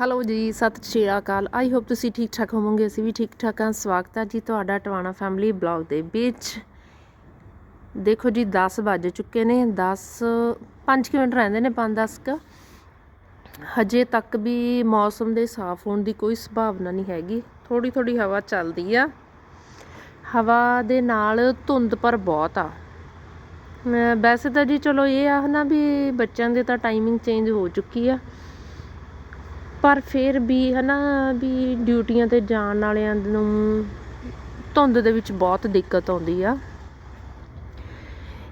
Hello ਜੀ, ਸਤਿ ਸ਼੍ਰੀ ਅਕਾਲ। I hope ਤੁਸੀਂ ਠੀਕ ਠਾਕ ਹੋਵੋਗੇ। ਅਸੀਂ ਵੀ ਠੀਕ ਠਾਕ ਹਾਂ। ਸਵਾਗਤ ਹੈ ਜੀ ਤੁਹਾਡਾ ਟਵਾਣਾ ਫੈਮਿਲੀ ਬਲੌਗ ਦੇ ਵਿੱਚ। ਦੇਖੋ ਜੀ 10 ਵੱਜ ਚੁੱਕੇ ਨੇ। 10 5 ਮਿੰਟ ਰਹਿੰਦੇ ਨੇ 5-10 ਕ। ਹਜੇ ਤੱਕ ਵੀ ਮੌਸਮ ਦੇ ਸਾਫ਼ ਹੋਣ ਦੀ ਕੋਈ ਸੰਭਾਵਨਾ ਨਹੀਂ ਹੈਗੀ। ਥੋੜੀ ਥੋੜੀ ਹਵਾ ਚੱਲਦੀ ਆ। ਹਵਾ ਦੇ ਨਾਲ ਧੁੰਦ ਪਰ ਬਹੁਤ ਆ। ਵੈਸੇ ਤਾਂ ਜੀ ਚਲੋ ਇਹ ਆ ਨਾ ਵੀ ਬੱਚਿਆਂ ਦੇ ਤਾਂ ਟਾਈਮਿੰਗ ਚੇਂਜ ਹੋ ਚੁੱਕੀ ਆ। ਪਰ ਫਿਰ ਵੀ ਹੈ ਨਾ ਵੀ ਡਿਊਟੀਆਂ ਤੇ ਜਾਣ ਵਾਲਿਆਂ ਨੂੰ ਧੁੰਦ ਦੇ ਵਿੱਚ ਬਹੁਤ ਦਿੱਕਤ ਆਉਂਦੀ ਆ।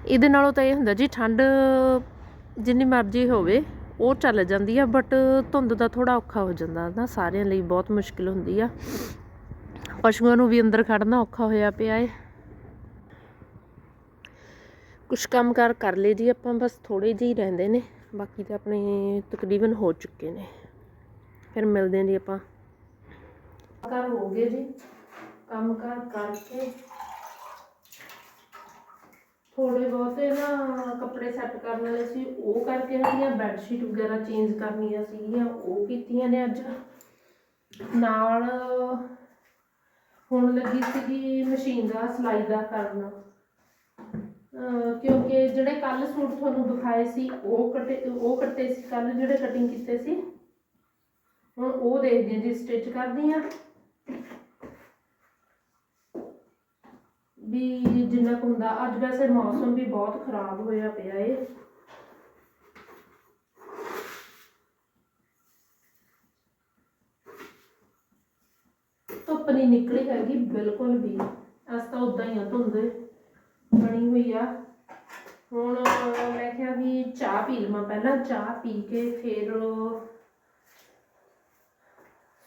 ਇਹਦੇ ਨਾਲੋਂ ਤਾਂ ਇਹ ਹੁੰਦਾ ਜੀ ਠੰਡ ਜਿੰਨੀ ਮਰਜ਼ੀ ਹੋਵੇ, ਉਹ ਚੱਲ ਜਾਂਦੀ ਆ ਬਟ ਧੁੰਦ ਦਾ ਥੋੜਾ ਔਖਾ ਹੋ ਜਾਂਦਾ ਨਾ, ਸਾਰਿਆਂ ਲਈ ਬਹੁਤ ਮੁਸ਼ਕਿਲ ਹੁੰਦੀ ਆ। ਪਸ਼ੂਆਂ ਨੂੰ ਵੀ ਅੰਦਰ ਖੜਨਾ ਔਖਾ ਹੋਇਆ ਪਿਆ ਏ। ਕੁਛ ਕੰਮ ਕਾਰ ਕਰ ਲਏ ਜੀ ਆਪਾਂ, ਬਸ ਥੋੜੇ ਜਿਹੇ ਹੀ ਰਹਿੰਦੇ ਨੇ, ਬਾਕੀ ਤਾਂ ਆਪਣੇ ਤਕਰੀਬਨ ਹੋ ਚੁੱਕੇ ਨੇ। ਫਿਰ ਮਿਲਦੇ ਹਾਂ ਜੀ ਆਪਾਂ। ਕਰ ਹੋ ਗਏ ਜੀ। ਕੰਮ ਕਾਰ ਕਰਕੇ ਥੋੜੇ ਬਹੁਤੇ ਨਾ ਕੱਪੜੇ ਸੈੱਟ ਕਰਨ ਵਾਲੇ ਸੀ। ਉਹ ਕਰਕੇ ਹਟੀਆਂ ਬੈੱਡ ਸ਼ੀਟ ਵਗੈਰਾ ਚੇਂਜ ਕਰਨੀਆਂ ਸੀਗੀਆਂ, ਉਹ ਕੀਤੀਆਂ ਨੇ ਅੱਜ। ਨਾਲ ਹੁਣ ਲੱਗੀ ਸੀਗੀ ਮਸ਼ੀਨ ਦਾ, ਸਿਲਾਈ ਦਾ ਕਰਨਾ। ਕਿਉਂਕਿ ਜਿਹੜੇ ਕੱਲ ਸੂਟ ਤੁਹਾਨੂੰ ਦਿਖਾਏ ਸੀ, ਉਹ ਕੱਟੇ ਉਹ ਕੱਟੇ ਸੀ ਕੱਲ ਜਿਹੜੇ ਕਟਿੰਗ ਕੀਤੇ ਸੀ। ਹੁਣ ਉਹ ਦੇਖਦੇ ਹਾਂ ਜੀ ਸਟਿਚ ਕਰਦੀ ਆ ਵੀ ਜਿੰਨਾ ਕੁ ਹੁੰਦਾ, ਅੱਜ ਵੈਸੇ ਮੌਸਮ ਵੀ ਬਹੁਤ ਖਰਾਬ ਹੋਇਆ ਪਿਆ ਏ। ਧੁੱਪ ਨਹੀਂ ਨਿਕਲੀ ਹੈਗੀ, ਬਿਲਕੁਲ ਵੀ। ਅਸ ਤਾਂ ਉਦਾਂ ਹੀ ਆ, ਧੁੰਦ ਬਣੀ ਹੋਈ ਆ। ਹੁਣ ਮੈਂ ਕਿਹਾ ਵੀ ਚਾਹ ਪੀ ਲਵਾਂ ਪਹਿਲਾਂ, ਚਾਹ ਪੀ ਕੇ ਫਿਰ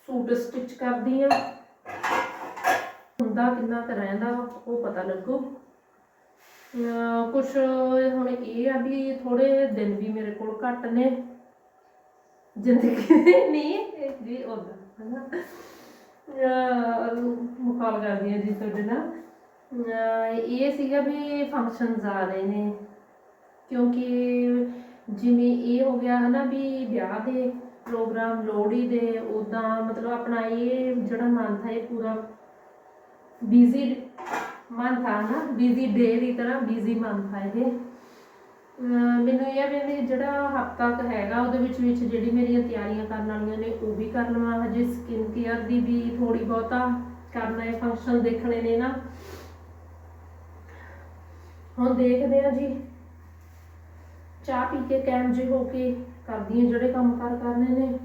ਸੂਟ ਸਟਿਚ ਕਰਦੀ ਆ। ਹੁੰਦਾ ਕਿੰਨਾ ਕੁ ਰਹਿੰਦਾ ਉਹ ਪਤਾ ਲੱਗੂ। ਅਹ ਕੁਛ ਹੁਣ ਇਹ ਆ ਵੀ ਥੋੜੇ ਦਿਨ ਵੀ ਮੇਰੇ ਕੋਲ ਘੱਟ ਨੇ। ਜ਼ਿੰਦਗੀ ਦੇ ਨਹੀਂ ਜੀ ਉਹਦਾ, ਹਨਾ। ਮੁਕਾਲ ਕਰਦੀ ਆ ਜੀ ਤੁਹਾਡੇ ਨਾਲ। ਇਹ ਸੀਗਾ ਵੀ ਫੰਕਸ਼ਨਸ ਆ ਰਹੇ ਨੇ। ਕਿਉਂਕਿ ਜਿਵੇਂ ਇਹ ਹੋ ਗਿਆ ਹਨਾ ਵੀ ਵਿਆਹ ਦੇ ਪ੍ਰੋਗਰਾਮ ਲੋਹੜੀ ਦੇ ਉਦਾਂ ਮਤਲਬ ਆਪਣਾ ਇਹ ਜਿਹੜਾ ਮੰਥ ਹੈ ਇਹ ਪੂਰਾ ਬਿਜ਼ੀ ਮੰਥ ਆ ਨਾ ਬਿਜ਼ੀ ਡੇ ਦੀ ਤਰ੍ਹਾਂ ਬਿਜ਼ੀ ਮੰਥ ਆ ਇਹ। ਮੈਨੂੰ ਇਹ ਆ ਵੀ ਜਿਹੜਾ ਹਫਤਾ ਕ ਹੈਗਾ, ਉਹਦੇ ਵਿੱਚ ਵਿੱਚ ਜਿਹੜੀ ਮੇਰੀਆਂ ਤਿਆਰੀਆਂ ਕਰਨ ਵਾਲੀਆਂ ਨੇ, ਉਹ ਵੀ ਕਰ ਲਵਾਂ। ਹਜੇ ਸਕਿਨ ਕੇਅਰ ਦੀ ਵੀ ਥੋੜੀ ਬਹੁਤਾ ਕਰਨਾ ਹੈ ਫੰਕਸ਼ਨ ਦੇਖਣੇ ਨੇ ਨਾ। ਹੁਣ ਦੇਖਦੇ ਆ ਜੀ। ਚਾਹ ਪੀ ਕੇ ਕੈਮ ਜੇ ਹੋ ਕੇ ਕਰਦੀ ਹਾਂ ਜਿਹੜੇ ਕੰਮ ਕਾਰ ਕਰਨੇ ਨੇ।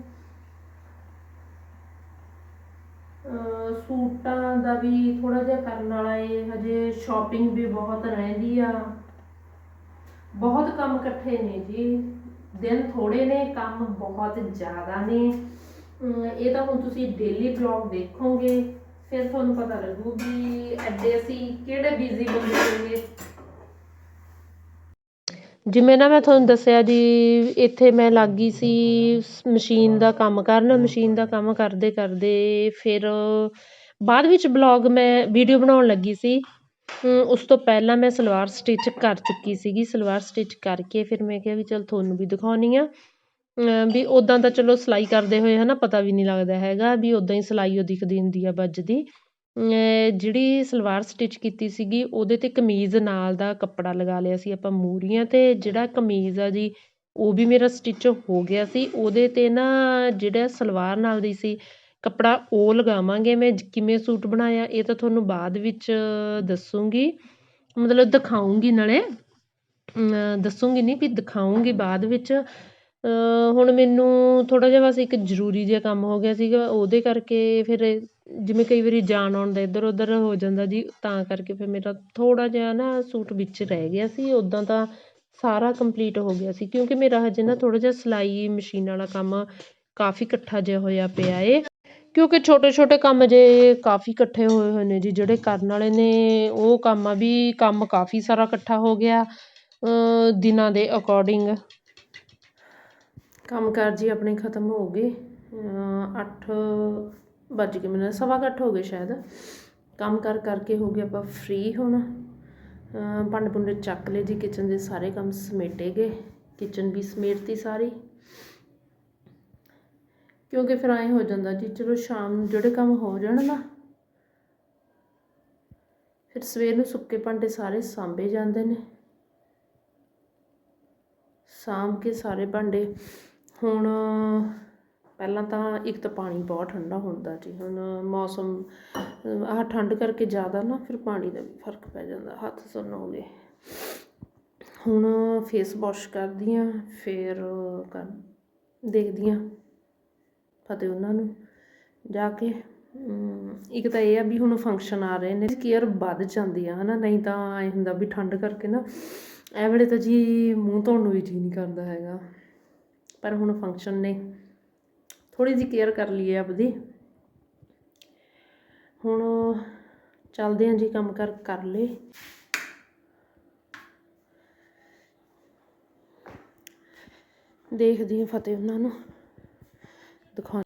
ਸੂਟਾਂ ਦਾ ਵੀ ਥੋੜਾ ਜਿਹਾ ਕਰਨ ਵਾਲਾ ਏ, ਹਜੇ ਸ਼ਾਪਿੰਗ ਵੀ ਬਹੁਤ ਰਹਿੰਦੀ ਆ। ਬਹੁਤ ਕੰਮ ਇਕੱਠੇ ਨੇ ਜੀ। ਦਿਨ ਥੋੜੇ ਨੇ, ਕੰਮ ਬਹੁਤ ਜ਼ਿਆਦਾ ਨੇ। ਇਹ ਤਾਂ ਹੁਣ ਤੁਸੀਂ ਡੇਲੀ ਬਲੌਗ ਦੇਖੋਗੇ, ਫਿਰ ਤੁਹਾਨੂੰ ਪਤਾ ਲੱਗੂ ਵੀ ਐਡੇ ਅਸੀਂ ਕਿਹੜੇ ਬਿਜ਼ੀ ਬੰਦੇ ਨੇ ਜਿਵੇਂ ਨਾ ਮੈਂ ਤੁਹਾਨੂੰ ਦੱਸਿਆ ਜੀ, ਇੱਥੇ ਮੈਂ ਲੱਗ ਗਈ ਸੀ ਮਸ਼ੀਨ ਦਾ ਕੰਮ ਕਰਨ, ਮਸ਼ੀਨ ਦਾ ਕੰਮ ਕਰਦੇ ਕਰਦੇ ਫਿਰ ਬਾਅਦ ਵਿੱਚ ਬਲੋਗ ਮੈਂ ਵੀਡੀਓ ਬਣਾਉਣ ਲੱਗੀ ਸੀ। ਉਸ ਤੋਂ ਪਹਿਲਾਂ ਮੈਂ ਸਲਵਾਰ ਸਟਿਚ ਕਰ ਚੁੱਕੀ ਸੀਗੀ, ਸਲਵਾਰ ਸਟਿਚ ਕਰਕੇ ਫਿਰ ਮੈਂ ਕਿਹਾ ਵੀ ਚਲ ਤੁਹਾਨੂੰ ਵੀ ਦਿਖਾਉਣੀ ਆ। ਵੀ ਉੱਦਾਂ ਤਾਂ ਚਲੋ ਸਿਲਾਈ ਕਰਦੇ ਹੋਏ ਹੈ ਨਾ ਪਤਾ ਵੀ ਨਹੀਂ ਲੱਗਦਾ ਹੈਗਾ ਵੀ ਉੱਦਾਂ ਹੀ ਸਿਲਾਈ ਉਹ ਦਿਖਦੀ ਹੁੰਦੀ ਆ ਵੱਜਦੀ ਜਿਹੜੀ ਸਲਵਾਰ ਸਟਿਚ ਕੀਤੀ ਸੀਗੀ, ਉਹਦੇ ਤੇ ਕਮੀਜ਼ ਨਾਲ ਦਾ ਕੱਪੜਾ ਲਗਾ ਲਿਆ ਸੀ ਆਪਾਂ ਮੂਰੀਆਂ ਅਤੇ ਜਿਹੜਾ ਕਮੀਜ਼ ਆ ਜੀ, ਉਹ ਵੀ ਮੇਰਾ ਸਟਿਚ ਹੋ ਗਿਆ ਸੀ। ਉਹਦੇ ਤੇ ਨਾ ਜਿਹੜਾ ਸਲਵਾਰ ਨਾਲ ਦੀ ਸੀ, ਕੱਪੜਾ ਉਹ ਲਗਾਵਾਂਗੇ ਮੈਂ ਕਿਵੇਂ ਸੂਟ ਬਣਾਇਆ, ਇਹ ਤਾਂ ਤੁਹਾਨੂੰ ਬਾਅਦ ਵਿੱਚ ਦੱਸੂੰਗੀ। ਮਤਲਬ ਦਿਖਾਊਂਗੀ ਨਾਲੇ। ਦੱਸੂੰਗੀ ਨਹੀਂ, ਵੀ ਦਿਖਾਊਂਗੀ ਬਾਅਦ ਵਿੱਚ। ਹੁਣ ਮੈਨੂੰ ਥੋੜ੍ਹਾ ਜਿਹਾ ਬਸ ਇੱਕ ਜ਼ਰੂਰੀ ਜਿਹਾ ਕੰਮ ਹੋ ਗਿਆ ਸੀਗਾ, ਉਹਦੇ ਕਰਕੇ ਫਿਰ ਜਿਵੇਂ ਕਈ ਵਾਰੀ ਜਾਣ ਆਉਣ ਦਾ ਇੱਧਰ ਉੱਧਰ ਹੋ ਜਾਂਦਾ ਜੀ, ਤਾਂ ਕਰਕੇ ਫਿਰ ਮੇਰਾ ਥੋੜ੍ਹਾ ਜਿਹਾ ਨਾ ਸੂਟ ਵਿੱਚ ਰਹਿ ਗਿਆ ਸੀ ਉੱਦਾਂ ਤਾਂ ਸਾਰਾ ਕੰਪਲੀਟ ਹੋ ਗਿਆ ਸੀ, ਕਿਉਂਕਿ ਮੇਰਾ ਹਜੇ ਨਾ ਥੋੜ੍ਹਾ ਜਿਹਾ ਸਿਲਾਈ ਮਸ਼ੀਨ ਵਾਲਾ ਕੰਮ ਕਾਫੀ ਇਕੱਠਾ ਜਿਹਾ ਹੋਇਆ ਪਿਆ ਏ, ਕਿਉਂਕਿ ਛੋਟੇ ਛੋਟੇ ਕੰਮ ਜੇ ਕਾਫੀ ਇਕੱਠੇ ਹੋਏ ਹੋਏ ਨੇ ਜੀ, ਜਿਹੜੇ ਕਰਨ ਵਾਲੇ ਨੇ, ਉਹ ਕੰਮ ਆ ਵੀ ਕੰਮ ਕਾਫੀ ਸਾਰਾ ਇਕੱਠਾ ਹੋ ਗਿਆ ਦਿਨਾਂ ਦੇ ਅਕੋਰਡਿੰਗ ਕੰਮ ਕਾਰ ਜੀ ਆਪਣੇ ਖਤਮ ਹੋ ਗਏ 8 ਵੱਜ ਕੇ ਮੈਨੂੰ ਸਵਾ ਘੱਟ ਹੋ ਗਏ ਸ਼ਾਇਦ। ਕੰਮ ਕਰ ਕਰਕੇ ਹੋ ਗਏ ਆਪਾਂ ਫ੍ਰੀ ਹੁਣ। ਭਾਂਡੇ ਭੁੰਡੇ ਚੱਕ ਲਏ ਜੀ ਕਿਚਨ ਦੇ ਸਾਰੇ ਕੰਮ ਸਮੇਟੇ ਗਏ। ਕਿਚਨ ਵੀ ਸਮੇਟਤੀ ਸਾਰੀ। ਕਿਉਂਕਿ ਫਿਰ ਐਂ ਹੋ ਜਾਂਦਾ ਜੀ, ਚਲੋ ਸ਼ਾਮ ਨੂੰ ਜਿਹੜੇ ਕੰਮ ਹੋ ਜਾਣ ਨਾ, ਫਿਰ ਸਵੇਰ ਨੂੰ ਸੁੱਕੇ ਭਾਂਡੇ ਸਾਰੇ ਸਾਂਭੇ ਜਾਂਦੇ ਨੇ। ਸਾਂਭ ਕੇ ਸਾਰੇ ਭਾਂਡੇ। ਹੁਣ ਪਹਿਲਾਂ ਤਾਂ ਇੱਕ ਤਾਂ ਪਾਣੀ ਬਹੁਤ ਠੰਡਾ ਹੁੰਦਾ ਜੀ ਹੁਣ ਮੌਸਮ ਆਹ ਠੰਡ ਕਰਕੇ ਜ਼ਿਆਦਾ ਨਾ ਫਿਰ ਪਾਣੀ ਦਾ ਵੀ ਫ਼ਰਕ ਪੈ ਜਾਂਦਾ, ਹੱਥ ਸੁੰਨ ਹੋ ਗਏ ਹੁਣ ਫੇਸ ਵਾਸ਼ ਕਰਦੀ ਆ ਫਿਰ ਕਰ, ਦੇਖਦੀ ਆ ਫਤਿਹ ਉਹਨਾਂ ਨੂੰ ਜਾ ਕੇ। ਇੱਕ ਤਾਂ ਇਹ ਆ ਵੀ ਹੁਣ ਫੰਕਸ਼ਨ ਆ ਰਹੇ ਨੇ ਕੇਅਰ ਵੱਧ ਜਾਂਦੀ ਆ, ਹਨਾ, ਨਹੀਂ ਤਾਂ ਐ ਹੁੰਦਾ ਵੀ ਠੰਡ ਕਰਕੇ ਨਾ, ਇਹ ਵੇਲੇ ਤਾਂ ਜੀ ਮੂੰਹ ਧੋਣ ਨੂੰ ਵੀ ਜੀ ਨਹੀਂ ਕਰਦਾ ਹੈਗਾ। ਪਰ ਹੁਣ ਫੰਕਸ਼ਨ ਨੇ ਥੋੜੀ ਜਿਹੀ ਕੇਅਰ ਕਰ ਲਈਏ ਆਪਦੀ। ਹੁਣ ਚੱਲਦੇ ਹਾਂ ਜੀ ਕੰਮ ਕਰ ਕਰ ਲੇ ਦੇਖਦੀ ਹਾਂ ਫਤਿਹ ਉਹਨਾਂ ਨੂੰ। ਦਿਖਾ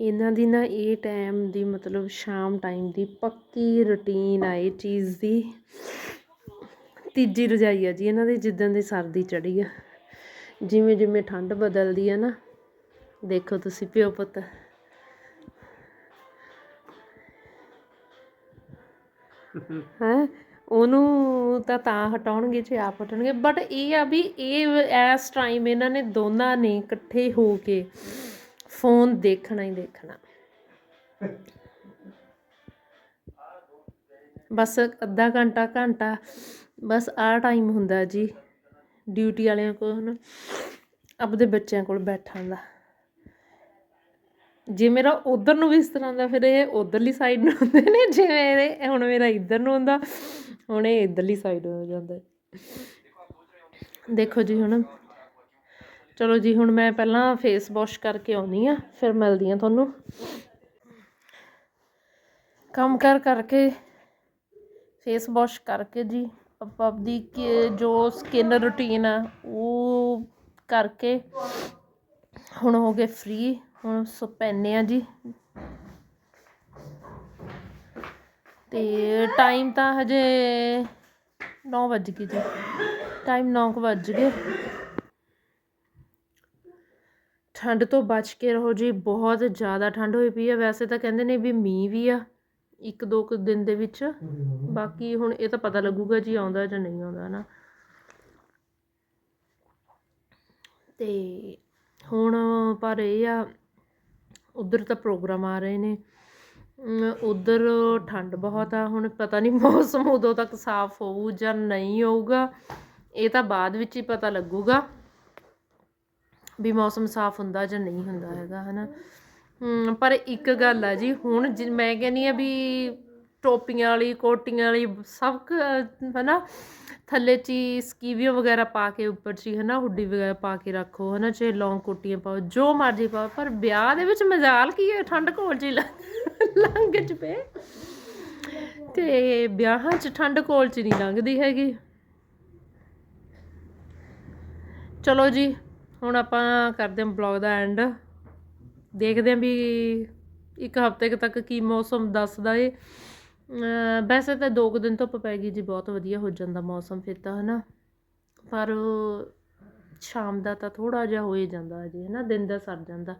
ਇਹਨਾਂ ਦੀ ਨਾ ਇਹ ਟਾਈਮ ਦੀ ਮਤਲਬ ਸ਼ਾਮ ਟਾਈਮ ਦੀ ਪੱਕੀ ਰੁਟੀਨ ਆ ਇਹ ਚੀਜ਼ ਦੀ। ਤੀਜੀ ਰਜਾਈ ਆ ਜੀ ਇਹਨਾਂ ਦੀ, ਜਿੱਦਾਂ ਦੀ ਸਰਦੀ ਚੜੀ ਆ। ਜਿਵੇਂ ਜਿਵੇਂ ਠੰਡ ਬਦਲਦੀ ਆ ਨਾ ਦੇਖੋ ਤੁਸੀਂ ਪਿਓ ਪੁੱਤ। ਹੈ? ਉਹਨੂੰ ਤਾਂ ਤਾਂ ਹਟਾਉਣਗੇ ਜੇ ਆਪ ਹਟਣਗੇ। ਬਟ ਇਹ ਆ ਵੀ ਇਹ ਇਸ ਟਾਈਮ ਇਹਨਾਂ ਨੇ ਦੋਨਾਂ ਨੇ ਇਕੱਠੇ ਹੋ ਕੇ ਫੋਨ ਦੇਖਣਾ ਹੀ ਦੇਖਣਾ। ਬਸ ਅੱਧਾ ਘੰਟਾ ਘੰਟਾ। ਬਸ ਆਹ ਟਾਈਮ ਹੁੰਦਾ ਜੀ। ਡਿਊਟੀ ਵਾਲਿਆਂ ਕੋਲ ਹਨਾ। ਆਪਦੇ ਬੱਚਿਆਂ ਕੋਲ ਬੈਠਣ ਦਾ। ਜੇ ਮੇਰਾ ਉਧਰ ਨੂੰ ਵੀ ਇਸ ਤਰ੍ਹਾਂ ਦਾ, ਫਿਰ ਇਹ ਉਧਰਲੀ ਸਾਈਡ ਨੂੰ ਹੁੰਦੇ ਨੇ, ਜਿਵੇਂ ਇਹ ਹੁਣ ਮੇਰਾ ਇੱਧਰ ਨੂੰ ਹੁੰਦਾ ਹੁਣ ਇਹ ਇੱਧਰਲੀ ਸਾਈਡ ਹੋ ਜਾਂਦਾ। ਦੇਖੋ ਜੀ ਹੁਣ। ਚਲੋ ਜੀ, ਹੁਣ ਮੈਂ ਪਹਿਲਾਂ ਫੇਸ ਵਾਸ਼ ਕਰਕੇ ਆਉਣੀ ਆ ਫਿਰ ਮਿਲਦੀ ਆ ਤੁਹਾਨੂੰ। ਕੰਮ ਕਰ ਕਰਕੇ ਫੇਸ ਵਾਸ਼ ਕਰਕੇ ਜੀ, ਆਪਾਂ ਆਪਦੀ ਕਿ- ਜੋ ਸਕਿਨ ਰੁਟੀਨ ਆ, ਉਹ ਕਰਕੇ ਹੁਣ ਹੋ ਗਏ ਫ੍ਰੀ ਹੁਣ ਸੋ ਪੈਨੇ ਆ ਜੀ। ਤੇ ਟਾਈਮ ਤਾਂ ਹਜੇ 9 ਵੱਜ ਗਏ ਜੀ। ਟਾਈਮ 9 ਵੱਜ ਗਏ। ਠੰਡ ਤੋਂ ਬਚ ਕੇ ਰਹੋ ਜੀ, ਬਹੁਤ ਜ਼ਿਆਦਾ ਠੰਡ ਹੋਈ ਪਈ ਆ। ਵੈਸੇ ਤਾਂ ਕਹਿੰਦੇ ਨੇ ਵੀ ਮੀਂਹ ਵੀ ਆ, ਇੱਕ ਦੋ ਕੁ ਦਿਨ ਦੇ ਵਿੱਚ। ਬਾਕੀ ਹੁਣ ਇਹ ਤਾਂ ਪਤਾ ਲੱਗੂਗਾ ਜੀ ਆਉਂਦਾ ਜਾਂ ਨਹੀਂ ਆਉਂਦਾ ਨਾ ਤੇ ਹੁਣ ਪਰ ਇਹ ਆ ਉੱਧਰ ਤਾਂ ਪ੍ਰੋਗਰਾਮ ਆ ਰਹੇ ਨੇ। ਉੱਧਰ ਠੰਡ ਬਹੁਤ ਆ। ਹੁਣ ਪਤਾ ਨਹੀਂ ਮੌਸਮ ਉਦੋਂ ਤੱਕ ਸਾਫ਼ ਹੋਊ ਜਾਂ ਨਹੀਂ ਹੋਊਗਾ। ਇਹ ਤਾਂ ਬਾਅਦ ਵਿੱਚ ਹੀ ਪਤਾ ਲੱਗੂਗਾ ਵੀ ਮੌਸਮ ਸਾਫ਼ ਹੁੰਦਾ ਜਾਂ ਨਹੀਂ ਹੁੰਦਾ ਹੈਗਾ ਹਨਾ। ਹਮ, ਪਰ ਇੱਕ ਗੱਲ ਆ ਜੀ ਹੁਣ ਜਿ- ਮੈਂ ਕਹਿੰਦੀ ਆ ਵੀ ਟੋਪੀਆਂ ਵਾਲੀ, ਕੋਟੀਆਂ ਵਾਲੀ, ਸਭ ਕੁ ਹਨਾ, ਥੱਲੇ ਚ ਹੀ ਸਕੀਵੀਓ ਵਗੈਰਾ ਪਾ ਕੇ, ਉੱਪਰ ਚ ਹੀ, ਹਨਾ, ਹੁੱਡੀ ਵਗੈਰਾ ਪਾ ਕੇ ਰੱਖੋ, ਹਨਾ, ਚਾਹੇ ਲੌਂਗ ਕੋਟੀਆਂ ਪਾਓ, ਜੋ ਮਰਜ਼ੀ ਪਾਓ, ਪਰ ਵਿਆਹ ਦੇ ਵਿੱਚ ਮਜ਼ਾਲ ਕੀ ਹੈ? ਠੰਡ ਕੋਲ ਚ ਲੰਘ- ਲੰਘ ਚ ਪਏ। ਤੇ ਵਿਆਹਾਂ ਚ ਠੰਡ ਕੋਲ ਚ ਨਹੀਂ ਲੰਘਦੀ ਹੈਗੀ। ਚਲੋ ਜੀ, ਹੁਣ ਆਪਾਂ ਕਰਦੇ ਹਾਂ ਬਲੌਗ ਦਾ ਐਂਡ ਦੇਖਦੇ ਹਾਂ ਵੀ ਇੱਕ ਹਫ਼ਤੇ ਤੱਕ ਕੀ ਮੌਸਮ ਦੱਸਦਾ ਏ। ਵੈਸੇ ਤਾਂ ਦੋ ਕੁ ਦਿਨ ਧੁੱਪ ਪੈ ਗਈ ਜੀ ਬਹੁਤ ਵਧੀਆ ਹੋ ਜਾਂਦਾ ਮੌਸਮ ਫਿਰ ਤਾਂ ਹਨਾ। ਪਰ ਸ਼ਾਮ ਦਾ ਤਾਂ ਥੋੜਾ ਜਿਹਾ ਹੋ ਹੀ ਜਾਂਦਾ ਜੀ ਹਨਾ ਦਿਨ ਦਾ ਸਰ ਜਾਂਦਾ।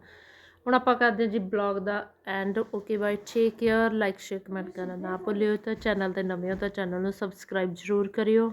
ਹੁਣ ਆਪਾਂ ਕਰਦੇ ਹਾਂ ਜੀ blog the and okay bye take care like share comment ਕਰਨਾ ਨਾ ਭੁੱਲਿਓ। ਤਾਂ ਚੈਨਲ ਤੇ ਨਵੇਂ ਹੋ ਤਾਂ ਚੈਨਲ ਨੂੰ ਸਬਸਕ੍ਰਾਈਬ ਜ਼ਰੂਰ ਕਰਿਓ।